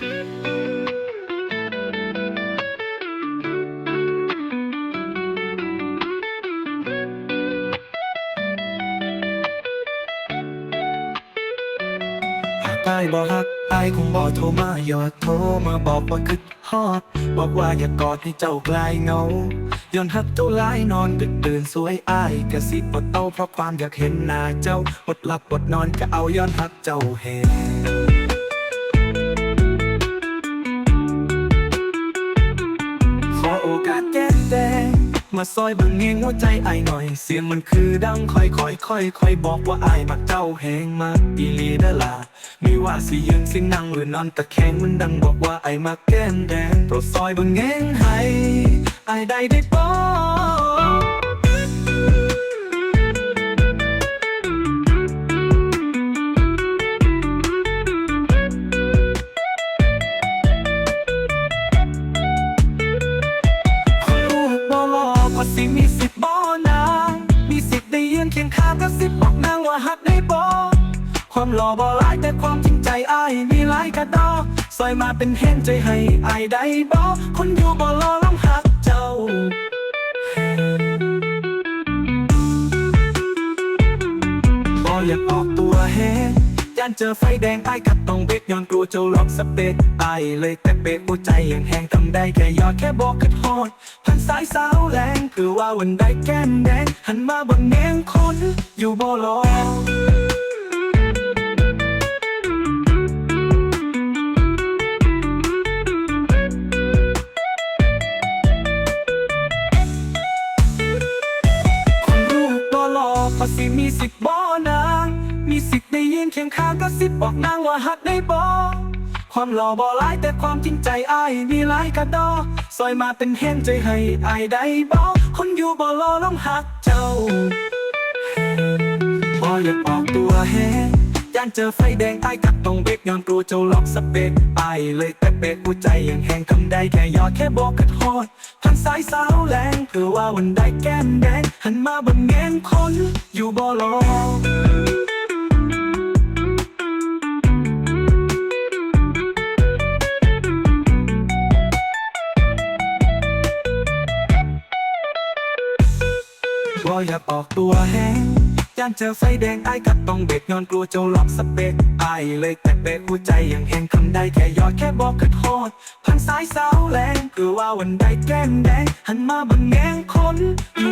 หากอายบอกฮักอายคงบอกโทรมาหยอดโทรมาบอกว่าคิดฮอด บอกว่าอย่ากอดให้เจ้ากลายเงาย้อนฮักเจ้าหลายนอนดึกตื่นสวยอายกะสิบดเอาเพราะความอยากเห็นหน้าเจ้าอดหลับอดนอนก็เอาย้อนฮักเจ้าเห็น มาซอยบางเงียงหัวใจไอหน่อย เสียงมันคือดังค่อยค่อยค่อยค่อยบอกว่าไอมักเจ้าแหงมากอีลีดาลาไม่ว่าสิยืนสินั่งหรือนอนตะแคงมันดังบอกว่าไอมักแก้มแดงโปรดซอยบิ่งเงียงให้ไอได้ได้ป้อ รอพอสิมีสิทธิ์บ่นางมีสิทธิ์ได้ยืนเคียงข้างก็สิบบอกนางว่าหักได้บ่ความหล่อบ่หลายแต่ความจริงใจอ้ายมีหลายกระดอซอยมาเป็นเห็นใจให้อ้ายได้บ่คนอยู่บ่รอล้ำหักเจ้าบ่อยากออกตัวเฮย่านเจอไฟแดงอ้ายกัดต้องเบรกย้อนกลัวเจ้าล็อกสเปกอ้ายเลยแต่เบรกหัวใจยังแห้งทำได้แค่ยอดแค่บอกกัดฮอดพันสายสาวแรงคือว่าวันใดแก้มแดงหันมาบังเนียงคนอยู่บ่รอคนรูปบ่หล่อพอสิมีสิบ มีสิทธิ์ได้ยืนเคียงข้างก็สิบบอกนางว่าหักได้บ่ความหล่อบ่หลายแต่ความจริงใจอายมีหลายกระดอซอยมาเป็นเห็นใจให้อายได้บ่คนอยู่บ่รอล้องหักเจ้าบ่อยากออกตัวแฮงย่านเจอไฟแดงอ้กัดต้องเบรกย้อนกลัวเจ้าล็อกสเปกอายเลยแต่เบรกหัวใจยังแห้งทำได้แค่ยอดแค่บอกกัดฮอดพันสายสาวแรงเพื่อว่าวันใดแก้มแดงหันมาบังแงนคนอยู่บ่รอ บ่อยากออกตัวแห้งย่านเจอไฟแดงไอ้กัดต้องเบรกย้อนกลัวเจ้าล็อกสเปกอ้เลยแต่เบรกหัวใจยังแห้งทำได้แค่ยอดแค่บอกกัดฮอดพันสายสาวแรงเพื่อว่าวันใดแก้มแดงหันมาบังแงงคนอยู่